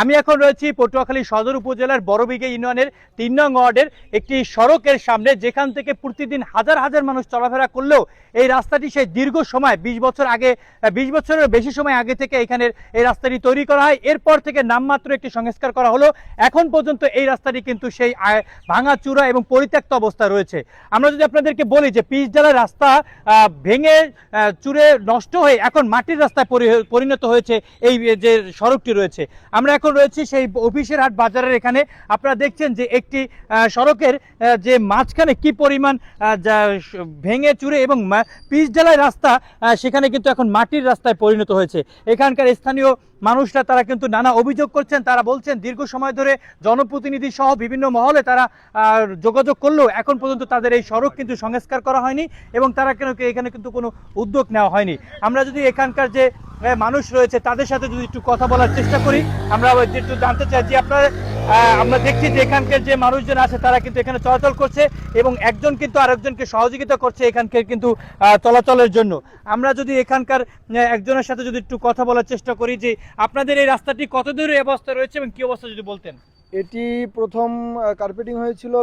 আমি এখন রয়েছি পটুয়াখালী সদর উপজেলার বড়বিঘে ইউনিয়নের তিন নং ওয়ার্ডের একটি সড়কের সামনে, যেখান থেকে প্রতিদিন হাজার হাজার মানুষ চলাফেরা করলেও এই রাস্তাটি সেই দীর্ঘ সময়, বিশ বছর আগে বিশ বছরের বেশি সময় আগে থেকে এখানের এই রাস্তাটি তৈরি করা হয়। এরপর থেকে নামমাত্র একটি সংস্কার করা হলো। এখন পর্যন্ত এই রাস্তাটি কিন্তু সেই ভাঙা চূড়া এবং পরিত্যক্ত অবস্থা রয়েছে। আমরা যদি আপনাদেরকে বলি যে পিচ ডালার রাস্তা ভেঙে চুরে নষ্ট হয়ে এখন মাটির রাস্তায় পরি- পরিণত হয়েছে এই যে সড়কটি রয়েছে। আমরা এখন রয়েছি, সেই অফিসের হাট বাজারের এখানে আপনারা দেখছেন যে একটি সড়কের যে মাঝখানে কি পরিমাণ ভেঙে চুরে এবং পিচ ঢালাই রাস্তা সেখানে কিন্তু এখন মাটির রাস্তায় পরিণত হয়েছে। এখানকার স্থানীয় মানুষরা তারা কিন্তু নানা অভিযোগ করছেন, তারা বলছেন দীর্ঘ সময় ধরে জনপ্রতিনিধি সহ বিভিন্ন মহলে তারা যোগাযোগ করলেও এখন পর্যন্ত তাদের এই সড়ক কিন্তু সংস্কার করা হয়নি এবং তারা কেন, এখানে কিন্তু কোনো উদ্যোগ নেওয়া হয়নি। আমরা যদি এখানকার যে মানুষ রয়েছে, তাদের সাথে যদি একটু কথা বলার চেষ্টা করি, আমরা একটু জানতে চাই যে আপনার আমরা দেখছি যে এখানকার যে মানুষজন আছে, তারা কিন্তু এখানে চলাচল করছে এবং একজন কিন্তু আরেকজনকে সহযোগিতা করছে এখানকার কিন্তু চলাচলের জন্য। আমরা যদি এখানকার একজনের সাথে যদি একটু কথা বলার চেষ্টা করি যে আপনাদের এই রাস্তাটি কত দূরের অবস্থা রয়েছে এবং কি অবস্থা যদি বলতেন? এটি প্রথম কার্পেটিং হয়েছিল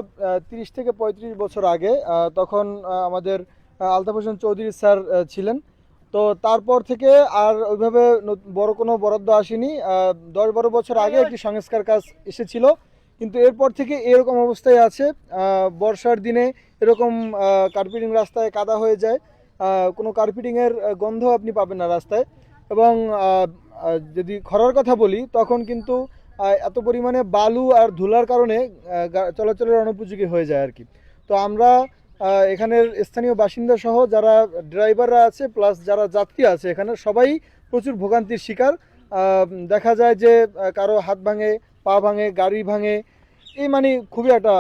তিরিশ থেকে পঁয়ত্রিশ বছর আগে তখন আমাদের আলতাফ হোসেন চৌধুরী স্যার ছিলেন। তো তারপর থেকে আর ওইভাবে বড় কোনো বরাদ্দ আসেনি। দশ বারো বছর আগে একটি সংস্কার কাজ এসেছিল, কিন্তু এরপর থেকে এরকম অবস্থায় আছে। বর্ষার দিনে এরকম কার্পেটিং রাস্তায় কাদা হয়ে যায়। কোনো কার্পেটিংয়ের গন্ধ আপনি পাবেন না রাস্তায়। এবং যদি খরার কথা বলি, তখন কিন্তু এত পরিমাণে বালু আর ধুলার কারণে চলাচলের অনুপযোগী হয়ে যায় আর কি। তো আমরা এখানের স্থানীয় বাসিন্দা সহ যারা ড্রাইভাররা আছে প্লাস যারা যাত্রী আছে এখানে সবাই প্রচুর ভোগান্তির শিকার। দেখা যায় যে কারও হাত ভাঙে পা ভাঙে গাড়ি ভাঙে এই মানে খুবই একটা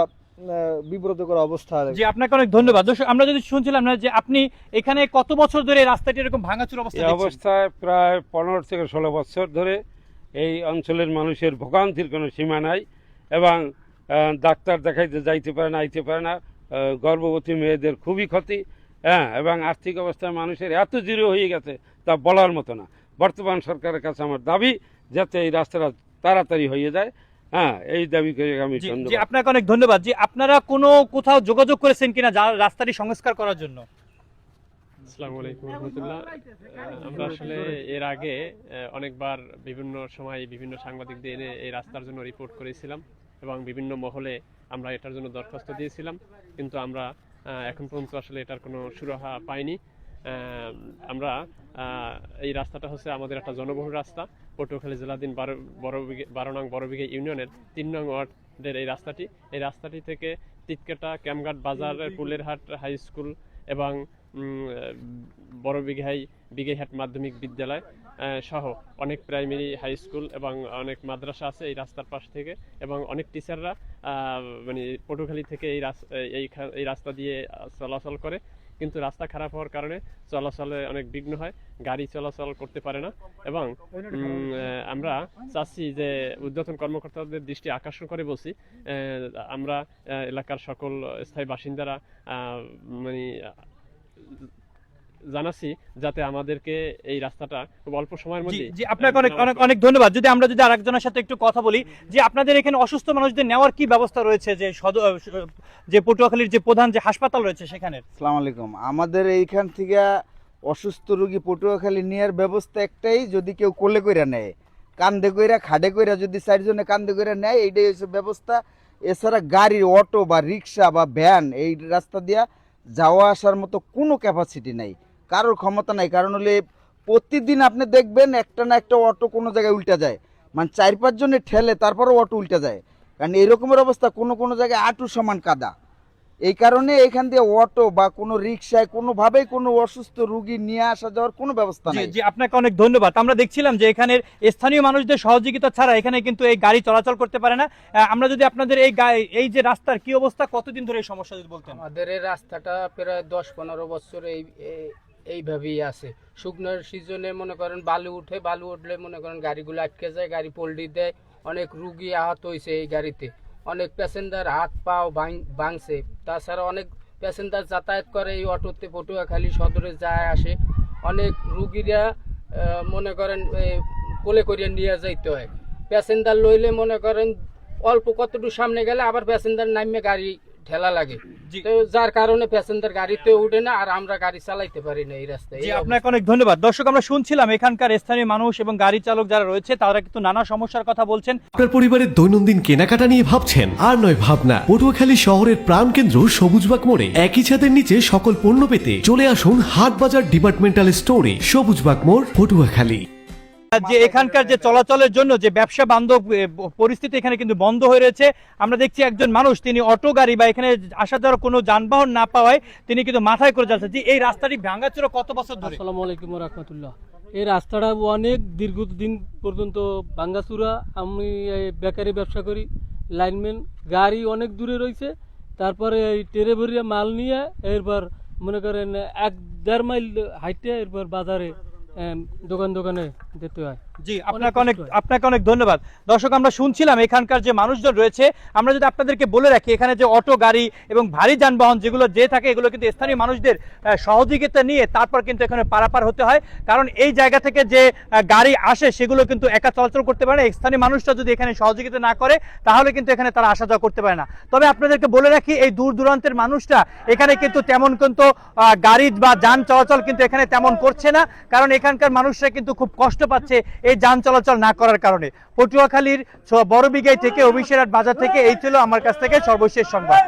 বিব্রতকর অবস্থা জি আপনাকে অনেক ধন্যবাদ। দর্শক আমরা যদি শুনছিলাম না যে আপনি এখানে কত বছর ধরে রাস্তাটি এরকম ভাঙাচুর অবস্থা অবস্থায় প্রায় পনেরো থেকে ষোলো বছর ধরে এই অঞ্চলের মানুষের ভোগান্তির কোনো সীমা নাই এবং ডাক্তার দেখাইতে যাইতে পারে না আইতে পারে না। গর্ভবতী মেয়েদের খুবই ক্ষতি হ্যাঁ এবং আর্থিক অবস্থায় মানুষের এত জিরো হয়ে গেছে তা বলার মতো না। বর্তমান সরকারের কাছে আমার দাবি যাতে এই রাস্তাটা তাড়াতাড়ি হয়ে যায়। হ্যাঁ এই দাবি করে আমি আপনাকে অনেক ধন্যবাদ। জি আপনারা কোনো কোথাও যোগাযোগ করেছেন কিনা যা- রাস্তাটি সংস্কার করার জন্য? আসসালামু আলাইকুম রহমতুল্লাহ। আমরা আসলে এর আগে অনেকবার বিভিন্ন সময় বিভিন্ন সাংবাদিকদের এনে এই রাস্তার জন্য রিপোর্ট করেছিলাম এবং বিভিন্ন মহলে আমরা এটার জন্য দরখাস্ত দিয়েছিলাম কিন্তু আমরা এখন পর্যন্ত আসলে এটার কোনো সুরাহা পাইনি। আমরা এই রাস্তাটা হচ্ছে আমাদের একটা জনবহুল রাস্তা পটুয়াখালী জেলাধীন বারো বড় বিঘে বারো নং বড় বিঘে ইউনিয়নের তিন নং ওয়ার্ডের এই রাস্তাটি। এই রাস্তাটি থেকে তিতকেটা ক্যামঘাট বাজারের পুলেরহাট হাই স্কুল এবং বড় বিঘাই বিঘেহাট মাধ্যমিক বিদ্যালয় সহ অনেক প্রাইমারি হাই স্কুল এবং অনেক মাদ্রাসা আছে এই রাস্তার পাশ থেকে এবং অনেক টিচাররা মানে পটুখালী থেকে এই এই রাস্তা দিয়ে চলাচল করে। কিন্তু রাস্তা খারাপ হওয়ার কারণে চলাচলে অনেক বিঘ্ন হয়। গাড়ি চলাচল করতে পারে না। এবং আমরা চাচ্ছি যে উদ্যতন কর্মকর্তাদের দৃষ্টি আকর্ষণ করে বলছি। আমরা এলাকার সকল স্থায়ী বাসিন্দারা মানে জানাচ্ছি যাতে আমাদেরকে এই রাস্তাটা খুব অল্প সময়ের মধ্যে জি আপনাকে অনেক অনেক অনেক ধন্যবাদ। যদি আমরা যদি আরেকজনের সাথে একটু কথা বলি যে আপনাদের এখানে অসুস্থ মানুষদের নেওয়ার কি ব্যবস্থা রয়েছে? যে যে পটুয়াখালীর যে প্রধান যে হাসপাতাল রয়েছে সেখানে? সালাম আলাইকুম। আমাদের এইখান থেকে অসুস্থ রোগী পটুয়াখালী নেওয়ার ব্যবস্থা একটাই যদি কেউ কোলে কইরা নেয় কান্দে কইরা খাডে কইরা যদি চারজনে কান্দে কইরা নেয় এইটাই হচ্ছে ব্যবস্থা। এছাড়া গাড়ি অটো বা রিক্সা বা ভ্যান এই রাস্তা দিয়া যাওয়া আসার মতো কোনো ক্যাপাসিটি নাই। কারোর ক্ষমতা নাই কারণ হলে প্রতিদিন আপনি দেখবেন একটা না একটা অটো কোনো জায়গায় উল্টা যায়। মানে চার পাঁচজনে ঠেলে তারপরেও অটো উল্টা যায়। কারণ এরকমের অবস্থা কোনো কোনো জায়গায় আটু সমান কাদা। এই কারণে এখান দিয়ে অটো বা কোনো রিক্সায় কোনোভাবেই কোনো অসুস্থ রুগী নিয়ে আসা যাওয়ার কোনো ব্যবস্থা নেই। জি আপনাকে অনেক ধন্যবাদ। আমরা দেখছিলাম যে এখানের স্থানীয় মানুষদের সহযোগিতা ছাড়া এখানে কিন্তু এই গাড়ি চলাচল করতে পারে না। আমরা যদি আপনাদের এই গা- এই যে রাস্তার কি অবস্থা কতদিন ধরে এই সমস্যা যদি বলতেন? আমাদের এই রাস্তাটা প্রায় দশ পনেরো বছর এই- এইভাবেই আছে। শুকনোর সিজনে মনে করেন বালু উঠে, বালু উঠলে মনে করেন গাড়িগুলো আটকে যায়, গাড়ি পল্টি দেয়, অনেক রুগী আহত হয়েছে এই গাড়িতে। অনেক প্যাসেঞ্জার হাত, পাও ভাঙ- ভাঙছে। তাছাড়া অনেক প্যাসেঞ্জার যাতায়াত করে এই অটোতে, পটুয়াখালী সদরে যায়, আসে। অনেক রুগীরা মনে করেন কোলে করিয়ে নিয়ে যাইতে হয়। প্যাসেঞ্জার লইলে মনে করেন অল্প কতটুকু সামনে গেলে আবার প্যাসেঞ্জার নামিয়ে গাড়ি ঠেলা লাগে। জি। তো যার কারণে প্যাসেঞ্জার গাড়িতে উঠে না আর আমরা গাড়ি চালাইতে পারি না এই রাস্তায়। আপনাকে অনেক ধন্যবাদ। দর্শক আমরা শুনছিলাম এখানকার স্থানীয় মানুষ এবং গাড়ি চালক যারা রয়েছে তারা কিন্তু নানা সমস্যার কথা বলছেন। আপনার পরিবারের দৈনন্দিন কেনাকাটা নিয়ে ভাবছেন? আর নয় ভাবনা। পটুয়াখালী শহরের প্রাণকেন্দ্র সবুজবাগ মোড়ে। একই ছাদের নিচে সকল পণ্য পেতে চলে আসুন হাট বাজার ডিপার্টমেন্টাল স্টোরে সবুজবাগ মোড় পটুয়াখালী। যে এখানকার যে চলাচলের জন্য যে ব্যবসা বান্ধব পরিস্থিতি এখানে কিন্তু বন্ধ হয়ে রয়েছে। আমরা দেখছি একজন মানুষ তিনি অটো গাড়ি বা এখানে আসা যাওয়ার কোনো যানবাহন না পাওয়ায় তিনি কিন্তু মাথায় করে যাচ্ছে। যে এই রাস্তাটি ভাঙাচোরা কত বছর ধরে? আসসালামু আলাইকুম রহমতুল্লাহ। এই রাস্তাটা অনেক দীর্ঘদিন পর্যন্ত ভাঙ্গাচুরা আমি বেকারি ব্যবসা করি লাইনম্যান। গাড়ি অনেক দূরে রয়েছে। তারপরে এই টেরে ভরিয়া মাল নিয়ে এরপর মনে করেন এক দেড় মাইল হাইটে এরপর বাজারে দোকান দোকানে জি আপনাকে অনেক আপনাকে অনেক ধন্যবাদ। দর্শক আমরা শুনছিলাম এখানকার যে মানুষজন রয়েছে আমরা যদি আপনাদেরকে বলে রাখি এখানে যে অটো গাড়ি এবং ভারী যানবাহন যেগুলো যে থাকে এগুলো কিন্তু স্থানীয় মানুষদের সহযোগিতা নিয়ে তারপর কিন্তু এখানে পারাপার হতে হয়। কারণ এই জায়গা থেকে যে গাড়ি আসে সেগুলো কিন্তু একা চলাচল করতে পারে না। স্থানীয় মানুষরা যদি এখানে সহযোগিতা না করে তাহলে কিন্তু এখানে তারা আসা যাওয়া করতে পারে না। তবে আপনাদেরকে বলে রাখি এই দূর দূরান্তের মানুষরা এখানে কিন্তু তেমন কিন্তু গাড়ি বা যান চলাচল কিন্তু এখানে তেমন করছে না। কারণ এখানকার মানুষরা কিন্তু খুব কষ্ট পাচ্ছে এই যান চলাচল না করার কারণে। পটুয়াখালীর বড় বড়বিঘাই থেকে অভিষেক বাজার থেকে, এই ছিল আমার কাছ থেকে সর্বশেষ সংবাদ।